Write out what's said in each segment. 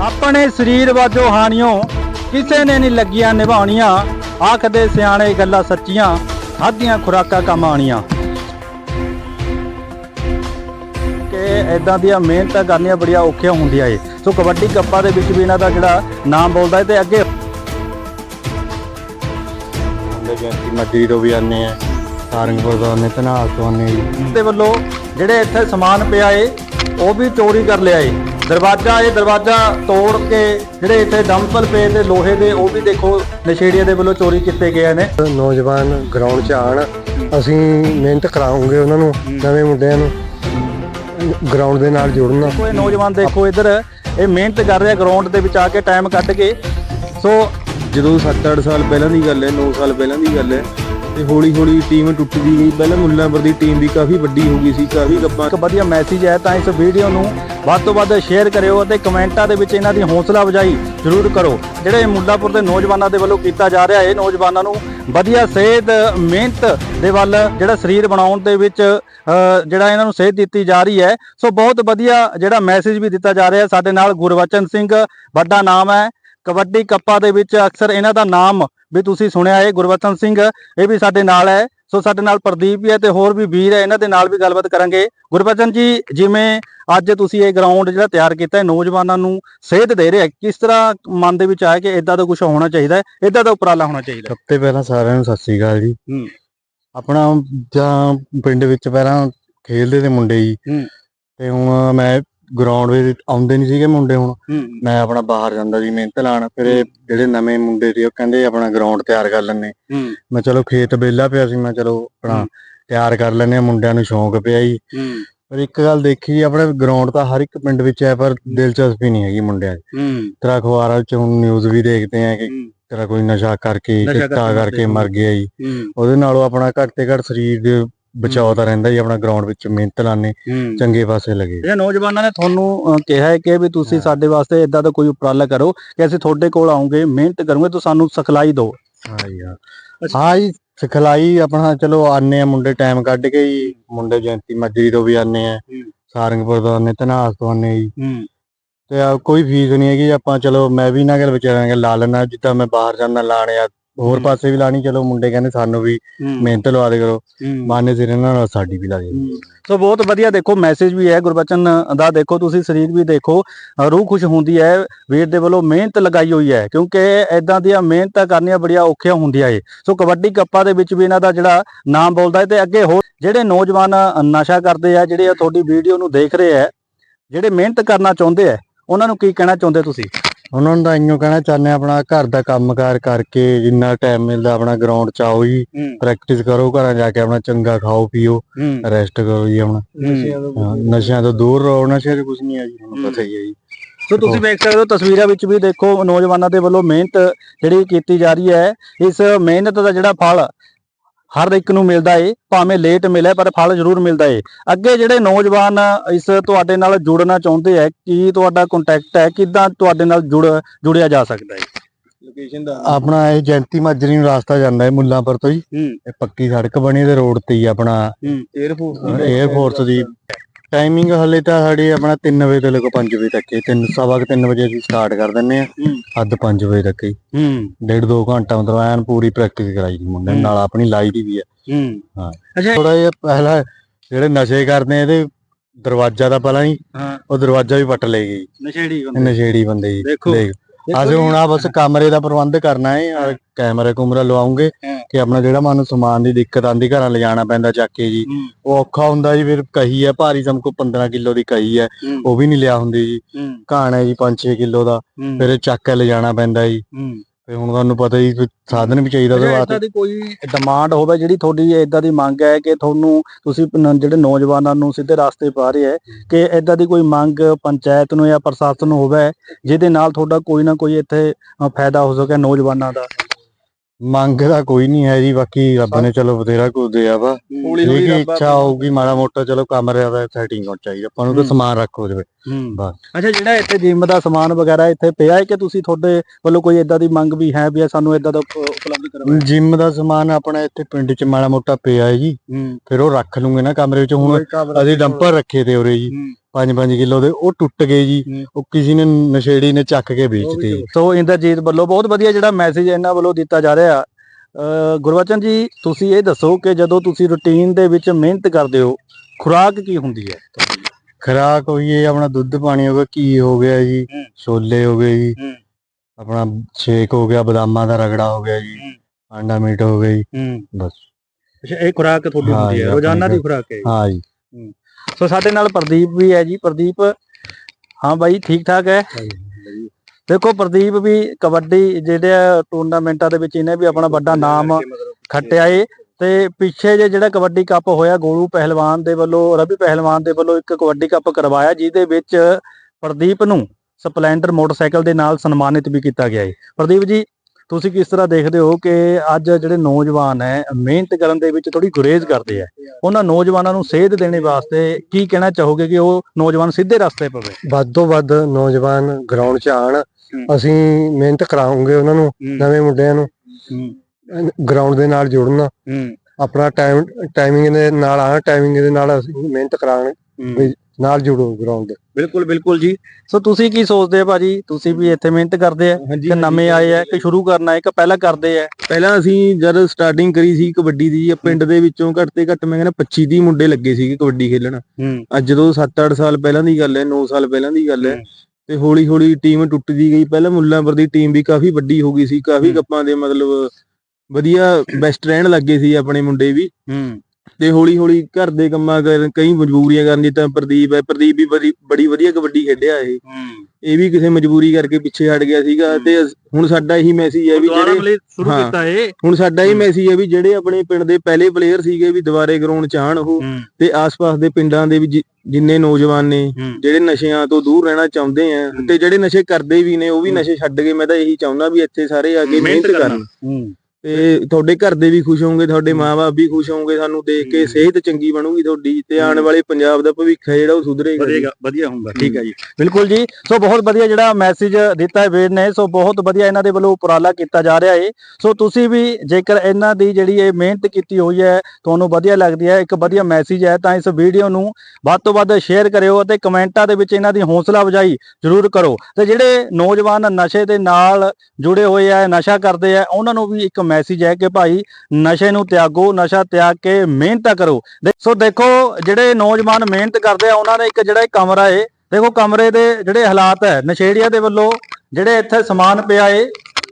ਆਪਣੇ ਸਰੀਰ ਵਾਜੋ ਹਾਨੀਆਂ ਕਿਸੇ ਨੇ ਨਹੀਂ ਲੱਗੀਆਂ ਨਿਭਾਉਣੀਆਂ। ਆਖਦੇ ਸਿਆਣੇ ਗੱਲਾਂ ਸੱਚੀਆਂ ਖਾਧੀਆਂ ਖੁਰਾਕਾਂ ਕੰਮ ਆਣੀਆਂ ਕਿ ਇਦਾਂ ਦੀਆਂ ਮਿਹਨਤਾਂ ਕਰਨੀਆਂ ਬੜੀਆਂ ਔਖੀਆਂ ਹੁੰਦੀਆਂ ਏ। ਸੋ ਕਬੱਡੀ ਕੱਪਾਂ ਦੇ ਵਿੱਚ ਵੀ ਇਹਨਾਂ ਦਾ ਜਿਹੜਾ ਨਾਮ ਬੋਲਦਾ ਹੈ ਤੇ ਅੱਗੇ ਮੱਦੀ ਤੋਂ ਵੀ ਆਨੇ ਆ ਸਾਰੰਗਪੁਰ ਤੋਂ ਆਨੇ ਧਨਾਲ ਤੋਂ ਆਨੇ ਜੀ। ਦੇ ਵੱਲੋਂ ਜਿਹੜੇ ਇੱਥੇ ਸਮਾਨ ਪਿਆ ਏ ਉਹ ਵੀ ਚੋਰੀ ਕਰ ਲਿਆ ਏ। ਦਰਵਾਜ਼ਾ ਇਹ ਦਰਵਾਜ਼ਾ ਤੋੜ ਕੇ ਜਿਹੜੇ ਇੱਥੇ ਡੰਪਲ ਪਏ ਤੇ ਲੋਹੇ ਦੇ ਉਹ ਵੀ ਦੇਖੋ ਨਸ਼ੇੜੀਆਂ ਦੇ ਵੱਲੋਂ ਚੋਰੀ ਕੀਤੇ ਗਏ ਨੇ। ਨੌਜਵਾਨ ਗਰਾਊਂਡ 'ਚ ਆਣ ਅਸੀਂ ਮਿਹਨਤ ਕਰਾਉਂਗੇ ਉਹਨਾਂ ਨੂੰ ਨਵੇਂ ਮੁੰਡਿਆਂ ਨੂੰ ਗਰਾਊਂਡ ਦੇ ਨਾਲ ਜੋੜਨਾ। ਕੋਈ ਨੌਜਵਾਨ ਦੇਖੋ ਇੱਧਰ ਇਹ ਮਿਹਨਤ ਕਰ ਰਿਹਾ ਗਰਾਊਂਡ ਦੇ ਵਿੱਚ ਆ ਕੇ ਟਾਈਮ ਕੱਢ ਕੇ। ਸੋ ਜਦੋਂ 7-8 ਸਾਲ ਪਹਿਲਾਂ ਦੀ ਗੱਲ ਹੈ 9 ਸਾਲ ਪਹਿਲਾਂ ਦੀ ਗੱਲ ਹੈ ਤੇ ਹੌਲੀ ਹੌਲੀ ਟੀਮ ਟੁੱਟਦੀ ਗਈ ਪਹਿਲਾਂ ਮੁੱਲਾਂਪੁਰ ਦੀ ਟੀਮ ਵੀ ਕਾਫੀ ਵੱਡੀ ਹੋ ਗਈ ਸੀ ਕਾਫੀ ਗੱਪਾਂ ਇੱਕ ਵਧੀਆ ਮੈਸੇਜ ਹੈ ਤਾਂ ਇਸ ਵੀਡੀਓ ਨੂੰ ਵੱਧ ਤੋਂ ਵੱਧ ਸ਼ੇਅਰ ਕਰਿਓ ਅਤੇ ਕਮੈਂਟਾਂ ਦੇ ਵਿੱਚ ਇਹਨਾਂ ਦੀ ਹੌਸਲਾ ਅਫਜ਼ਾਈ ਜ਼ਰੂਰ ਕਰੋ। ਜਿਹੜੇ ਮੁੱਲਾਪੁਰ ਦੇ ਨੌਜਵਾਨਾਂ ਦੇ ਵੱਲੋਂ ਕੀਤਾ ਜਾ ਰਿਹਾ ਇਹ ਨੌਜਵਾਨਾਂ ਨੂੰ ਵਧੀਆ ਸਿਹਤ ਮਿਹਨਤ ਦੇ ਵੱਲ ਜਿਹੜਾ ਸਰੀਰ ਬਣਾਉਣ ਦੇ ਵਿੱਚ ਅ, ਜਿਹੜਾ ਇਹਨਾਂ ਨੂੰ ਸੇਧ ਦਿੱਤੀ ਜਾ ਰਹੀ ਹੈ। ਸੋ ਬਹੁਤ ਵਧੀਆ ਜਿਹੜਾ ਮੈਸੇਜ ਵੀ ਦਿੱਤਾ ਜਾ ਰਿਹਾ ਸਾਡੇ ਨਾਲ ਗੁਰਵਚਨ ਸਿੰਘ ਵੱਡਾ ਨਾਮ ਹੈ। ਕਬੱਡੀ ਕੱਪਾਂ ਦੇ ਵਿੱਚ ਅਕਸਰ ਇਹਨਾਂ ਦਾ ਨਾਮ ਵੀ ਤੁਸੀਂ ਸੁਣਿਆ ਹੈ ਗੁਰਵਚਨ ਸਿੰਘ ਇਹ ਵੀ ਸਾਡੇ ਨਾਲ ਹੈ। ਸੋ ਸਾਡੇ ਨਾਲ ਪ੍ਰਦੀਪ ਵੀ ਹੈ ਤੇ ਹੋਰ ਵੀ ਵੀਰ ਹੈ ਇਹਨਾਂ ਦੇ ਨਾਲ ਵੀ ਗੱਲਬਾਤ ਕਰਾਂਗੇ। ਗੁਰਬਚਨ ਜੀ ਜਿਵੇਂ ਅੱਜ ਤੁਸੀਂ ਇਹ ਗਰਾਊਂਡ ਜਿਹੜਾ ਤਿਆਰ ਕੀਤਾ ਹੈ ਨੌਜਵਾਨਾਂ ਨੂੰ ਸੇਧ ਦੇ ਰਿਹਾ ਕਿਸ ਤਰ੍ਹਾਂ ਮਨ ਦੇ ਵਿੱਚ ਆਇਆ ਕਿ ਇਦਾਂ ਦਾ ਕੁਝ ਹੋਣਾ ਚਾਹੀਦਾ ਹੈ ਇਦਾਂ ਦਾ ਉਪਰਾਲਾ ਹੋਣਾ ਚਾਹੀਦਾ ਸਭ ਤੋਂ ਪਹਿਲਾਂ ਸਾਰਿਆਂ ਨੂੰ ਸਤਿ ਸ੍ਰੀ ਅਕਾਲ ਜੀ। ਆਪਣਾ ਜਾਂ ਪਿੰਡ ਵਿੱਚ ਪਹਿਲਾਂ ਖੇਡਦੇ ਤੇ ਮੁੰਡੇ ਜੀ। ਤੇ ਹੁਣ ਮੈਂ ਗਰਾਊਂਡ ਵਿੱਚ ਆਉਂਦੇ ਨਹੀਂ ਸੀਗੇ ਮੁੰਡੇ ਹੁਣ। ਮੈਂ ਆਪਣਾ ਬਾਹਰ ਜਾਂਦਾ ਸੀ ਮਿਹਨਤ ਲਾਣ ਫਿਰ ਇਹ ਜਿਹੜੇ ਨਵੇਂ ਮੁੰਡੇ ਸੀ ਉਹ ਕਹਿੰਦੇ ਆਪਣਾ ਗਰਾਊਂਡ ਤਿਆਰ ਕਰ ਲੈਣੇ ਮੈਂ ਚਲੋ ਖੇਤ ਵਿਹਲਾ ਪਿਆ ਸੀ ਮੈਂ ਚਲੋ ਆਪਣਾ। ਤਿਆਰ ਕਰ ਆ ਮੁੰਡਿਆਂ ਨੂੰ ਸ਼ੌਂਕ ਪਿਆ ਜੀ। ਪਰ ਇੱਕ ਗੱਲ ਦੇਖੀ ਜੀ ਆਪਣੇ ਗਰਾਊਂਡ ਤਾਂ ਹਰ ਇੱਕ ਪਿੰਡ ਵਿੱਚ ਹੈ ਪਰ ਦਿਲਚਸਪੀ ਨਹੀਂ ਹੈਗੀ ਮੁੰਡਿਆਂ 'ਚ ਤੇਰਾ ਅਖਬਾਰਾਂ 'ਚ ਹੁਣ ਨਿਊਜ਼ ਵੀ ਦੇਖਦੇ ਆ ਕਿ ਤੇਰਾ ਕੋਈ ਨਸ਼ਾ ਕਰਕੇ ਚਿੱਟਾ ਕਰਕੇ ਮਰ ਗਿਆ ਜੀ। ਉਹਦੇ ਨਾਲੋਂ ਆਪਣਾ ਘੱਟ ਤੇ ਘੱਟ ਸਰੀਰ ਦੇ ਬਚਾਅ ਤਾਂ ਰਹਿੰਦਾ ਜੀ ਆਪਣਾ ਗਰਾਊਂਡ ਵਿੱਚ ਮਿਹਨਤ ਲਾਣੇ ਹੂੰ। ਚੰਗੇ ਪਾਸੇ ਲੱਗੇ। ਇਹ ਨੌਜਵਾਨਾਂ ਨੇ ਤੁਹਾਨੂੰ ਕਿਹਾ ਹੈ ਕਿ ਵੀ ਤੁਸੀਂ ਹਾਂ। ਸਾਡੇ ਵਾਸਤੇ ਇਦਾਂ ਦਾ ਕੋਈ ਉਪਰਾਲਾ ਕਰੋ ਕਿ ਅਸੀਂ ਤੁਹਾਡੇ ਕੋਲ ਆਉਂਗੇ ਮਿਹਨਤ ਕਰੂਗੇ ਤੁਸੀਂ ਸਾਨੂੰ ਸਿਖਲਾਈ ਦਿਓ। ਹਾਂ ਜੀ ਹਾਂ। ਹਾਂ ਜੀ ਸਿਖਲਾਈ ਆਪਣਾ ਚਲੋ ਆਨੇ ਆ ਮੁੰਡੇ ਟਾਈਮ ਕੱਢ ਕੇ ਜੀ ਮੁੰਡੇ ਜੈਂਤੀ ਮੱਜਰੀ ਤੋਂ ਵੀ ਆਨੇ ਆ। ਹੂੰ। ਸਾਰੰਗਪੁਰ ਤੋਂ ਆਨੇ ਧਨਾਸ ਤੋਂ ਆਨੇ ਜੀ। ਹੂੰ। ਤੇ ਕੋਈ ਫੀਸ ਨਹੀਂ ਹੈਗੀ ਆਪਾਂ ਚਲੋ ਮੈਂ ਵੀ ਨਾ ਗੱਲ ਵਿਚਾਰਾਂ ਕੇ ਲਾ ਲੈਣਾ ਜਿੱਦਾਂ ਮੈਂ ਬਾਹਰ ਜਾਂਦਾ ਲਾਣੇ ਆ ਹੋਰ। ਪਾਸੇ ਵੀ ਲਾਣੀ ਚਲੋ ਮੁੰਡੇ ਕਹਿੰਦੇ ਸਾਨੂੰ ਵੀ ਮਿਹਨਤ ਲਵਾ ਦੇ ਕਰੋ। ਮਾਨੇ ਸਿਰ ਇਹਨਾਂ ਨਾਲ ਸਾਡੀ ਵੀ ਲਾ ਦੇ। ਸੋ ਬਹੁਤ ਵਧੀਆ ਦੇਖੋ ਮੈਸੇਜ ਵੀ ਹੈ ਗੁਰਬਚਨ ਦਾ ਦੇਖੋ ਤੁਸੀਂ ਸਰੀਰ ਵੀ ਦੇਖੋ ਰੂਹ ਖੁਸ਼ ਹੁੰਦੀ ਹੈ ਵੀਰ ਦੇ ਵੱਲੋਂ ਮਿਹਨਤ ਲਗਾਈ ਹੋਈ ਹੈ ਕਿਉਂਕਿ ਐਦਾਂ ਦੀਆਂ ਮਿਹਨਤਾਂ ਕਰਨੀਆਂ ਬੜੀਆਂ ਔਖੀਆਂ ਹੁੰਦੀਆਂ ਏ। ਸੋ ਕਬੱਡੀ ਕੱਪਾਂ ਦੇ ਵਿੱਚ ਵੀ ਇਹਨਾਂ ਦਾ ਜਿਹੜਾ ਨਾਮ ਬੋਲਦਾ ਹੈ ਤੇ ਅੱਗੇ ਹੋਰ ਜਿਹੜੇ ਨੌਜਵਾਨ ਨਸ਼ਾ ਕਰਦੇ ਆ ਜਿਹੜੇ ਤੁਹਾਡੀ ਵੀਡੀਓ ਨੂੰ ਦੇਖ ਰਹੇ ਆ ਜਿਹੜੇ ਮਿਹਨਤ ਕਰਨਾ ਚਾਹੁੰਦੇ ਆ ਉਹਨਾਂ ਨੂੰ ਕੀ ਕਹਿਣਾ ਚਾਹੁੰਦੇ ਤੁਸੀਂ? ਉਹਨਾਂ ਨੂੰ ਤਾਂ ਇੰਨੋਂ ਕਹਿਣਾ ਚਾਹੁੰਦੇ ਹਾਂ ਆਪਣਾ ਘਰ ਦਾ ਕੰਮਕਾਰ ਕਰਕੇ ਜਿੰਨਾ ਟਾਈਮ ਮਿਲਦਾ ਆਪਣਾ ਗਰਾਊਂਡ ਚ ਆਓ ਜੀ ਹੂੰ। ਪ੍ਰੈਕਟਿਸ ਕਰੋ ਘਰਾਂ ਜਾ ਕੇ ਆਪਣਾ ਚੰਗਾ ਖਾਓ ਪੀਓ ਹੂੰ। ਰੈਸਟ ਕਰੋ ਜੀ ਆਪਣਾ। ਹਾਂ, ਨਸ਼ਿਆਂ ਤੋਂ ਦੂਰ ਰਹੋ ਨਸ਼ਿਆਂ 'ਚ ਕੁਝ ਨਹੀਂ ਹੈ ਜੀ ਤੁਹਾਨੂੰ ਪਤਾ ਹੀ। ਹੈ ਜੀ। ਸੋ ਤੁਸੀਂ ਵੇਖ ਸਕਦੇ ਹੋ ਤਸਵੀਰਾਂ ਵਿੱਚ ਵੀ ਦੇਖੋ ਨੌਜਵਾਨਾਂ ਦੇ ਵੱਲੋਂ ਮਿਹਨਤ ਜਿਹੜੀ ਕੀਤੀ ਜਾ ਰਹੀ ਹੈ ਇਸ ਮਿਹਨਤ ਦਾ ਜਿਹੜਾ ਫਲ ਹਰ ਇੱਕ ਨੂੰ ਮਿਲਦਾ ਏ ਭਾਵੇਂ ਲੇਟ ਮਿਲੇ ਪਰ ਫਲ ਜ਼ਰੂਰ ਮਿਲਦਾ ਏ। ਅੱਗੇ ਜਿਹੜੇ ਨੌਜਵਾਨ ਇਸ ਤੁਹਾਡੇ ਨਾਲ ਜੁੜਨਾ ਚਾਹੁੰਦੇ ਹੈ ਕੀ ਤੁਹਾਡਾ ਕੰਟੈਕਟ ਹੈ? ਕਿਦਾਂ ਤੁਹਾਡੇ ਨਾਲ ਜੁੜ ਜੁੜਿਆ ਜਾ ਸਕਦਾ ਹੈ ਲੋਕੇਸ਼ਨ ਦਾ। ਆਪਣਾ ਇਹ ਜੈਂਤੀ ਮਾਜਰੀ ਨੂੰ ਰਸਤਾ ਜਾਂਦਾ ਹੈ ਮੁੱਲਾਂਪੁਰ ਤੋਂ ਜੀ। ਹੂੰ। ਇਹ ਪੱਕੀ ਸੜਕ ਬਣੀ ਤੇ ਰੋਡ ਤੇ ਹੀ ਆਪਣਾ 에ਅਰ ਫੋਰਸ ਦੀ ਟਾਈਮਿੰਗ ਹਲੇ ਤਾਂ ਸਾਡੀ ਆਪਣਾ 3 ਵਜੇ ਤੋਂ ਲੈ ਕੇ 5 ਵਜੇ ਤੱਕ ਹੈ। 3 ਸਵਾ ਕੁ 3 ਵਜੇ ਅਸੀਂ ਸਟਾਰਟ ਕਰ ਦਿੰਨੇ ਆ ਅੱਧ 5 ਵਜੇ ਤੱਕ ਹੀ। ਹੂੰ। ਡੇਢ ਦੋ ਘੰਟਾ ਮਤਲਬ ਐਨ ਪੂਰੀ ਪ੍ਰੈਕਟਿਸ ਕਰਾਈ ਦੀ ਮੁੰਡੇ। ਨਾਲ ਆਪਣੀ ਲਾਈ ਦੀ ਵੀ ਹੈ। ਹੂੰ। ਹਾਂ। ਅੱਛਾ। ਥੋੜਾ ਜਿਹਾ ਪਹਿਲਾਂ ਜਿਹੜੇ ਨਸ਼ੇ ਕਰਦੇ ਆ ਇਹਦੇ ਦਰਵਾਜ਼ਾ ਦਾ ਪਹਿਲਾਂ ਹੀ ਹਾਂ। ਉਹ ਦਰਵਾਜ਼ਾ ਵੀ ਪੱਟ ਲੈ ਗਈ ਨਸ਼ੇੜੀ ਇਹ ਨਸ਼ੇੜੀ ਬੰਦੇ। ਜੀ ਦੇਖੋ। ਅਸੀਂ ਹੁਣ ਆ ਬਸ ਕਮਰੇ ਦਾ ਪ੍ਰਬੰਧ ਕਰਨਾ ਹੈ ਆਹ ਕੈਮਰੇ ਕੁਮਰਾ ਲਵਾਉਂਗੇ। ਕਿ ਆਪਣਾ ਜਿਹੜਾ ਮਨ ਸਮਾਨ ਦੀ ਦਿੱਕਤ ਆਂਦੀ ਘਰਾਂ ਲਿਜਾਣਾ ਪੈਂਦਾ ਚੱਕ ਕੇ ਜੀ। ਉਹ ਔਖਾ ਹੁੰਦਾ ਜੀ ਫਿਰ ਕਹੀ ਹੈ ਭਾਰੀ ਸਮ ਕੋ 15 ਕਿਲੋ ਦੀ ਕਹੀ ਹੈ। ਉਹ ਵੀ ਨਹੀਂ ਲਿਆ ਹੁੰਦੀ ਜੀ। ਘਾਣ ਹੈ ਜੀ 5-6 ਕਿਲੋ ਦਾ ਫਿਰ ਇਹ ਚੱਕ ਕੇ ਲਿਜਾਣਾ ਪੈਂਦਾ ਜੀ। ਤੇ ਹੁਣ ਤੁਹਾਨੂੰ ਪਤਾ ਹੀ ਫਿਰ ਸਾਧਨ ਵੀ ਚਾਹੀਦਾ ਉਹਦੇ ਵਾਸਤੇ। ਏਦਾਂ ਦੀ ਕੋਈ ਡਿਮਾਂਡ ਹੋਵੇ ਜਿਹੜੀ ਤੁਹਾਡੀ ਇਦਾਂ ਦੀ ਮੰਗ ਹੈ ਕਿ ਤੁਹਾਨੂੰ ਤੁਸੀਂ ਨ- ਜਿਹੜੇ ਨੌਜਵਾਨਾਂ ਨੂੰ ਸਿੱਧੇ ਰਸਤੇ ਪਾ ਰਹੇ ਹੈ ਕਿ ਇਦਾਂ ਦੀ ਕੋਈ ਮੰਗ ਪੰਚਾਇਤ ਨੂੰ ਜਾਂ ਪ੍ਰਸ਼ਾਸਨ ਨੂੰ ਹੋਵੇ ਜਿਹਦੇ ਨਾਲ ਤੁਹਾਡਾ ਕੋਈ ਨਾ ਕੋਈ ਇੱਥੇ ਅ, ਫਾਇਦਾ ਹੋ ਸਕੇ ਨੌਜਵਾਨਾਂ ਦਾ। ਮੰਗ ਦਾ ਕੋਈ ਨਹੀਂ ਹੈ ਜੀ ਬਾਕੀ ਰੱਬ ਨੇ ਚਲੋ ਬਥੇਰਾ ਕੁਝ ਦਿਆ ਵਾ। ਹੌਲੀ ਜੇ ਕਿ ਇੱਛਾ ਹੋਊਗੀ ਮਾੜਾ ਮੋਟਾ ਚਲੋ ਕਮਰੇ ਦਾ ਸੈਟਿੰਗ ਹੋ ਚਾਹੀਦਾ ਆਪਾਂ ਨੂੰ ਤਾਂ। ਸਮਾਨ ਰੱਖੋ ਜਵੇ ਹੂੰ। ਬਸ। ਅੱਛਾ ਜਿਹੜਾ ਇੱਥੇ ਜਿਮ ਦਾ ਸਮਾਨ ਵਗੈਰਾ ਇੱਥੇ ਪਿਆ ਹੈ ਕਿ ਤੁਸੀਂ ਤੁਹਾਡੇ ਵੱਲੋਂ ਕੋਈ ਇਦਾਂ ਦੀ ਮੰਗ ਵੀ ਹੈ ਵੀ ਇਹ ਸਾਨੂੰ ਇਦਾਂ ਦਾ ਉਪ- ਉਪਲਬਧ ਕਰਵਾਓ ਜਿਮ ਦਾ ਸਮਾਨ ਆਪਣਾ ਇੱਥੇ ਪਿੰਡ 'ਚ ਮਾੜਾ ਮੋਟਾ ਪਿਆ ਹੈ ਜੀ। ਹੂੰ। ਫਿਰ ਉਹ ਰੱਖ ਲੂਗੇ ਨਾ ਕਮਰੇ ਵਿੱਚ ਹੁਣ ਅਸੀਂ ਡੰਪਰ ਰੱਖੇ ਤੇ ਉਰੇ ਜੀ। ਹੂੰ। 5-5 ਕਿਲੋ ਦੇ ਉਹ ਟੁੱਟ ਗਏ ਜੀ। ਉਹ ਕਿਸੇ ਨੇ ਨਸ਼ੇੜੀ ਨੇ ਚੱਕ ਕੇ ਵੇਚਤੇ। ਸੋ ਇੰਦਰਜੀਤ ਵੱਲੋਂ ਬਹੁਤ ਵਧੀਆ ਜਿਹੜਾ ਮੈਸੇਜ ਇਹਨਾਂ ਵੱਲੋਂ ਦਿੱਤਾ ਜਾ ਰਿਹਾ ਅ, ਗੁਰਬਚਨ ਜੀ ਤੁਸੀਂ ਇਹ ਦੱਸੋ ਕਿ ਜਦੋਂ ਤੁਸੀਂ ਰੁਟੀਨ ਦੇ ਵਿੱਚ ਮਿਹਨਤ ਕਰਦੇ ਹੋ ਖੁਰਾਕ ਕੀ ਹੁੰਦੀ ਹੈ ਖਰਾਕ ਹੋਈ ਹੈ ਆਪਣਾ ਦੁੱਧ ਪਾਣੀ ਹੋ ਗਿਆ ਘੀ ਹੋ ਗਿਆ ਜੀ। ਛੋਲੇ ਹੋ ਗਏ ਜੀ। ਆਪਣਾ ਸ਼ੇਕ ਹੋ ਗਿਆ ਬਦਾਮਾਂ ਦਾ ਰਗੜਾ ਹੋ ਗਿਆ ਜੀ। ਆਂਡਾ ਮੀਟ ਹੋ ਗਿਆ ਜੀ ਹੂੰ ਬਸ ਅੱਛਾ ਇਹ ਖੁਰਾਕ ਤੁਹਾਡੀ ਹੁੰਦੀ ਹੈ ਰੋਜ਼ਾਨਾ ਦੀ ਖੁਰਾਕ। ਖੁਰਾਕ ਹੈ ਹਾਂ ਜੀ ਸੋ ਸਾਡੇ ਨਾਲ ਪ੍ਰਦੀਪ ਵੀ ਹੈ ਜੀ। ਪ੍ਰਦੀਪ ਹਾਂ ਬਾਈ ਠੀਕ ਠਾਕ ਹੈ? ਦੇਖੋ ਪ੍ਰਦੀਪ ਵੀ ਕਬੱਡੀ ਜਿਹੜੇ ਟੂਰਨਾਮੈਂਟਾਂ ਦੇ ਵਿੱਚ ਇਹਨੇ ਵੀ ਆਪਣਾ ਵੱਡਾ ਨਾਮ ਖੱਟਿਆ ਏ। ਤੇ ਪਿੱਛੇ ਜੇ ਜਿਹੜਾ ਕਬੱਡੀ ਕੱਪ ਹੋਇਆ ਗੋਲੂ ਪਹਿਲਵਾਨ ਦੇ ਵੱਲੋਂ ਰਵੀ ਪਹਿਲਵਾਨ ਦੇ ਵੱਲੋਂ ਇੱਕ ਕਬੱਡੀ ਕੱਪ ਕਰਵਾਇਆ ਜਿਹਦੇ ਵਿੱਚ ਪ੍ਰਦੀਪ ਨੂੰ ਸਪਲੈਂਡਰ ਮੋਟਰਸਾਈਕਲ ਦੇ ਨਾਲ ਸਨਮਾਨਿਤ ਵੀ ਕੀਤਾ ਗਿਆ ਏ। ਪ੍ਰਦੀਪ ਜੀ ਤੁਸੀਂ ਕਿਸ ਤਰ੍ਹਾਂ ਦੇਖਦੇ ਹੋ ਕਿ ਅੱਜ ਜਿਹੜੇ ਨੌਜਵਾਨ ਹੈ ਮਿਹਨਤ ਕਰਨ ਦੇ ਵਿੱਚ ਥੋੜੀ ਗੁਰੇਜ਼ ਕਰਦੇ ਆ। ਉਹਨਾਂ ਨੌਜਵਾਨਾਂ ਨੂੰ ਸੇਧ ਦੇਣੇ ਵਾਸਤੇ ਕੀ ਕਹਿਣਾ ਚਾਹੋਗੇ ਕਿ ਉਹ ਨੌਜਵਾਨ ਸਿੱਧੇ ਰਸਤੇ ਪਵੇ? ਵੱਧ ਤੋਂ ਵੱਧ ਨੌਜਵਾਨ ਗਰਾਊਂਡ 'ਚ ਆਣ। ਅਸੀਂ ਮਿਹਨਤ ਕਰਾਉਂਗੇ ਉਹਨਾਂ ਨੂੰ ਨਵੇਂ ਮੁੰਡਿਆਂ ਨੂੰ। ਗਰਾਊਂਡ ਦੇ ਨਾਲ ਜੁੜਨ। ਆਪਣਾ ਟਾਈਮ ਟਾਈਮਿੰਗ ਦੇ ਨਾਲ ਆਣ ਟਾਈਮਿੰਗ ਦੇ ਨਾਲ ਅਸੀਂ ਮਿਹਨਤ ਕਰਾਉਣ। ਵੀ ਨਾਲ ਜੁੜੋ ਗਰਾਊਂਡ ਦੇ ਬਿਲਕੁਲ ਬਿਲਕੁਲ ਜੀ। ਸੋ ਤੁਸੀਂ ਕੀ ਸੋਚਦੇ ਆ ਭਾਜੀ? ਤੁਸੀਂ ਵੀ ਇੱਥੇ ਮਿਹਨਤ ਕਰਦੇ ਆ ਕਿ ਨਵੇਂ ਆਏ ਆ ਕਿ ਸ਼ੁਰੂ ਕਰਨਾ ਹੈ ਕਿ ਪਹਿਲਾਂ ਕਰਦੇ ਆ? ਪਹਿਲਾਂ ਅਸੀਂ ਜਦ ਸਟਾਰਟਿੰਗ ਕਰੀ ਸੀ ਕਬੱਡੀ ਦੀ ਪਿੰਡ ਦੇ ਵਿੱਚੋਂ ਘੱਟ ਤੇ ਘੱਟ ਮੈਂ ਕਹਿੰਦਾ 25 30 ਮੁੰਡੇ ਲੱਗੇ ਸੀਗੇ ਕਬੱਡੀ ਖੇਲਣ। ਅੱਜ ਜਦੋਂ 7-8 ਸਾਲ ਪਹਿਲਾਂ ਦੀ ਗੱਲ ਹੈ 9 ਸਾਲ ਪਹਿਲਾਂ ਦੀ ਗੱਲ ਹੈ। ਤੇ ਹੌਲੀ ਹੌਲੀ ਟੀਮ ਟੁੱਟਦੀ ਗਈ। ਪਹਿਲਾਂ ਮੁੱਲਾਂਪੁਰ ਦੀ ਟੀਮ ਵੀ ਕਾਫੀ ਵੱਡੀ ਹੋ ਗਈ ਸੀ ਕਾਫੀ। ਕੱਪਾਂ ਦੇ ਮਤਲਬ ਵਧੀਆ ਬੈਸਟ ਰਹਿਣ ਲੱਗੇ ਸੀ ਆਪਣੇ ਮੁੰਡੇ ਵੀ। ਹੂੰ। ਤੇ ਹੌਲੀ ਹੌਲੀ ਘਰ ਦੇ ਕੰਮਾਂ ਕਰਨ ਕਈ ਮਜਬੂਰੀਆਂ ਕਰਨ ਜਿੱਦਾਂ ਪ੍ਰਦੀਪ ਹੈ ਪ੍ਰਦੀਪ ਵੀ ਬੜੀ ਬੜੀ ਵਧੀਆ ਕਬੱਡੀ ਖੇਡਿਆ ਇਹ ਹੂੰ ਇਹ ਵੀ ਕਿਸੇ ਮਜਬੂਰੀ ਕਰਕੇ ਪਿੱਛੇ ਹਟ ਗਿਆ ਸੀਗਾ। ਤੇ ਅਸ- ਹੁਣ ਸਾਡਾ ਇਹੀ ਮੈਸੇਜ ਹੈ ਵੀ ਜਿਹੜੇ ਲਈ ਸ਼ੁਰੂ ਹਾਂ। ਕੀਤਾ ਏ ਹੁਣ ਸਾਡਾ ਇਹ। ਮੈਸੇਜ ਹੈ ਵੀ ਜਿਹੜੇ ਆਪਣੇ ਪਿੰਡ ਦੇ ਪਹਿਲੇ ਪਲੇਅਰ ਸੀਗੇ ਵੀ ਦੁਬਾਰੇ ਗਰਾਊਂਡ ਚ ਆਣ ਉਹ ਹੂੰ ਤੇ ਆਸ-ਪਾਸ ਦੇ ਪਿੰਡਾਂ ਦੇ ਵੀ ਜਿ- ਜਿੰਨੇ ਨੌਜਵਾਨ ਨੇ ਹੂੰ ਜਿਹੜੇ ਨਸ਼ਿਆਂ ਤੋਂ ਦੂਰ ਰਹਿਣਾ ਚਾਹੁੰਦੇ ਆ ਹੂੰ। ਤੇ ਜਿਹੜੇ ਨਸ਼ੇ ਕਰਦੇ ਵੀ ਨੇ ਉਹ ਵੀ। ਨਸ਼ੇ ਛੱਡ ਕੇ ਮੈਂ ਤਾਂ ਇਹੀ ਚਾਹੁੰਦਾ ਵੀ ਇੱਥੇ ਸਾਰੇ ਆ ਕੇ ਮਿਹਨਤ ਕਰਨ ਹੂੰ ਤੇ ਤੁਹਾਡੇ ਘਰ ਦੇ ਵੀ ਖੁਸ਼ ਹੋਣਗੇ ਤੁਹਾਡੇ ਮਾਪੇ ਵੀ ਖੁਸ਼ ਹੋਣਗੇ ਸਾਨੂੰ ਦੇਖ ਕੇ। ਸਿਹਤ ਚੰਗੀ ਬਣੂਗੀ ਤੁਹਾਡੀ ਤੇ ਆਉਣ। ਵਾਲੇ ਪੰਜਾਬ ਦਾ ਭਵਿੱਖ ਹੈ ਜਿਹੜਾ ਉਹ ਸੁਧਰੇਗਾ। ਵਧੀਆ ਵਧੀਆ ਹੁੰਦਾ ਠੀਕ ਹੈ ਜੀ ਬਿਲਕੁਲ ਜੀ ਸੋ ਬਹੁਤ ਵਧੀਆ ਜਿਹੜਾ ਮੈਸੇਜ ਦਿੱਤਾ ਹੈ ਵੀਰ ਨੇ ਸੋ ਬਹੁਤ ਵਧੀਆ ਇਹਨਾਂ ਦੇ ਵੱਲੋਂ ਉਪਰਾਲਾ ਕੀਤਾ ਜਾ ਰਿਹਾ ਹੈ ਸੋ ਤੁਸੀਂ ਵੀ ਜੇਕਰ ਇਹਨਾਂ ਦੀ ਜਿਹੜੀ ਇਹ ਮਿਹਨਤ ਕੀਤੀ ਹੋਈ ਹੈ ਤੁਹਾਨੂੰ ਵਧੀਆ ਲੱਗਦੀ ਹੈ ਇੱਕ ਵਧੀਆ ਮੈਸੇਜ ਹੈ ਤਾਂ ਇਸ ਵੀਡੀਓ ਨੂੰ ਵੱਧ ਤੋਂ ਵੱਧ ਸ਼ੇਅਰ ਕਰਿਓ ਅਤੇ ਕਮੈਂਟਾਂ ਦੇ ਵਿੱਚ ਇਹਨਾਂ ਦੀ ਹੌਸਲਾ ਅਫਜ਼ਾਈ ਜ਼ਰੂਰ ਕਰੋ ਤੇ ਜਿਹੜੇ ਨੌਜਵਾਨ ਨਸ਼ੇ ਦੇ ਨਾਲ ਜੁੜੇ ਹੋਏ ਆ ਨਸ਼ਾ ਕਰਦੇ ਆ ਉਹਨਾਂ ਨੂੰ ਵੀ ਇੱਕ ਮੈਸੇਜ ਹੈ ਕਿ ਭਾਈ ਨਸ਼ੇ ਨੂੰ ਤਿਆਗੋ ਨਸ਼ਾ ਤਿਆਗ ਕੇ ਮਿਹਨਤਾਂ ਕਰੋ। ਸੋ ਦੇਖੋ ਜਿਹੜੇ ਨੌਜਵਾਨ ਮਿਹਨਤ ਕਰਦੇ ਆ ਉਹਨਾਂ ਨੇ ਇੱਕ ਜਿਹੜਾ ਇਹ ਕਮਰਾ ਏ ਦੇਖੋ ਕਮਰੇ ਦੇ ਜਿਹੜੇ ਹਾਲਾਤ ਹੈ ਨਸ਼ੇੜੀਆਂ ਦੇ ਵੱਲੋਂ ਜਿਹੜੇ ਇੱਥੇ ਸਮਾਨ ਪਿਆ ਏ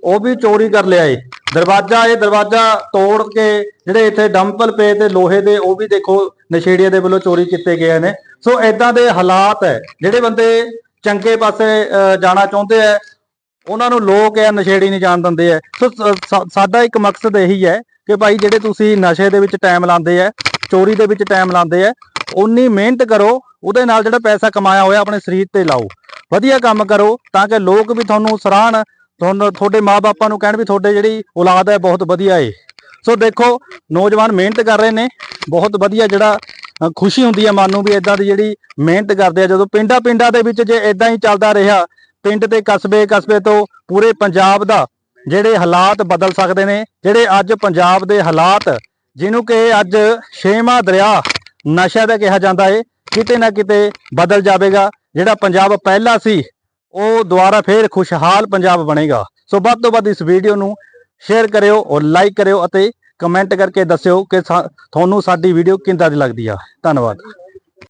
ਉਹ ਵੀ ਚੋਰੀ ਕਰ ਲਿਆ ਏ। ਦਰਵਾਜ਼ਾ ਇਹ ਦਰਵਾਜ਼ਾ ਤੋੜ ਕੇ ਜਿਹੜੇ ਇੱਥੇ ਡੰਪਲ ਪਏ ਤੇ ਲੋਹੇ ਦੇ ਉਹ ਵੀ ਦੇਖੋ ਨਸ਼ੇੜੀਆਂ ਦੇ ਵੱਲੋਂ ਚੋਰੀ ਕੀਤੇ ਗਏ ਨੇ। ਸੋ ਇਦਾਂ ਦੇ ਹਾਲਾਤ ਹੈ ਜਿਹੜੇ ਬੰਦੇ ਚੰਗੇ ਪਾਸੇ ਅਹ, ਜਾਣਾ ਚਾਹੁੰਦੇ ਆ ਉਹਨਾਂ ਨੂੰ ਲੋਕ ਆ ਨਸ਼ੇੜੀ ਨਹੀਂ ਜਾਣ ਦਿੰਦੇ ਆ ਸੋ, ਸ- ਸਾਡਾ ਇੱਕ ਮਕਸਦ ਇਹੀ ਹੈ ਕਿ ਭਾਈ ਜਿਹੜੇ ਤੁਸੀਂ ਨਸ਼ੇ ਦੇ ਵਿੱਚ ਟਾਈਮ ਲਾਉਂਦੇ ਆ ਚੋਰੀ ਦੇ ਵਿੱਚ ਟਾਈਮ ਲਾਉਂਦੇ ਆ ਉਨੀ ਮਿਹਨਤ ਕਰੋ, ਉਹਦੇ ਨਾਲ ਜਿਹੜਾ ਪੈਸਾ ਕਮਾਇਆ ਹੋਇਆ ਆਪਣੇ ਸਰੀਰ ਤੇ ਲਾਓ। ਵਧੀਆ ਕੰਮ ਕਰੋ ਤਾਂ ਕਿ ਲੋਕ ਵੀ ਤੁਹਾਨੂੰ ਸਰਾਹਣ, ਤੁਹਾਨੂੰ, ਤੁਹਾਡੇ ਮਾਪੇ ਨੂੰ ਕਹਿਣ ਵੀ ਤੁਹਾਡੇ ਜਿਹੜੀ ਔਲਾਦ ਹੈ ਬਹੁਤ ਵਧੀਆ ਏ। ਸੋ ਦੇਖੋ, ਨੌਜਵਾਨ ਮਿਹਨਤ ਕਰ ਰਹੇ ਨੇ, ਬਹੁਤ ਵਧੀਆ ਜਿਹੜਾ ਖੁਸ਼ੀ ਹੁੰਦੀ ਹੈ ਮਨ ਨੂੰ ਵੀ ਇਦਾਂ ਦੀ ਜਿਹੜੀ ਮਿਹਨਤ ਕਰਦੇ ਆ। ਜਦੋਂ ਪਿੰਡਾਂ ਪਿੰਡਾਂ ਦੇ ਵਿੱਚ ਜੇ ਇਦਾਂ ਹੀ ਚੱਲਦਾ ਰਿਹਾ ਪਿੰਡ ਤੇ ਕਸਬੇ ਕਸਬੇ ਤੋਂ ਪੂਰੇ ਪੰਜਾਬ ਦਾ ਜਿਹੜੇ ਹਾਲਾਤ ਬਦਲ ਸਕਦੇ ਨੇ, ਜਿਹੜੇ ਅੱਜ ਪੰਜਾਬ ਦੇ ਹਾਲਾਤ, ਜਿਹਨੂੰ ਕਿ ਅੱਜ ਛੇਵਾਂ ਦਰਿਆ ਨਸ਼ਾ ਦਾ ਕਿਹਾ ਜਾਂਦਾ ਏ, ਕਿਤੇ ਨਾ ਕਿਤੇ ਬਦਲ ਜਾਵੇਗਾ। ਜਿਹੜਾ ਪੰਜਾਬ ਪਹਿਲਾ ਸੀ, ਉਹ ਦੁਬਾਰਾ ਫੇਰ ਖੁਸ਼ਹਾਲ ਪੰਜਾਬ ਬਣੇਗਾ। ਸੋ ਵੱਧ ਤੋਂ ਵੱਧ ਇਸ ਵੀਡੀਓ ਨੂੰ ਸ਼ੇਅਰ ਕਰਿਓ ਔਰ ਲਾਈਕ ਕਰਿਓ ਅਤੇ ਕਮੈਂਟ ਕਰਕੇ ਦੱਸਿਓ ਕਿ ਸਾ- ਤੁਹਾਨੂੰ ਸਾਡੀ ਵੀਡੀਓ ਕਿੰਦਾਂ ਦੀ ਲੱਗਦੀ ਆ। ਧੰਨਵਾਦ।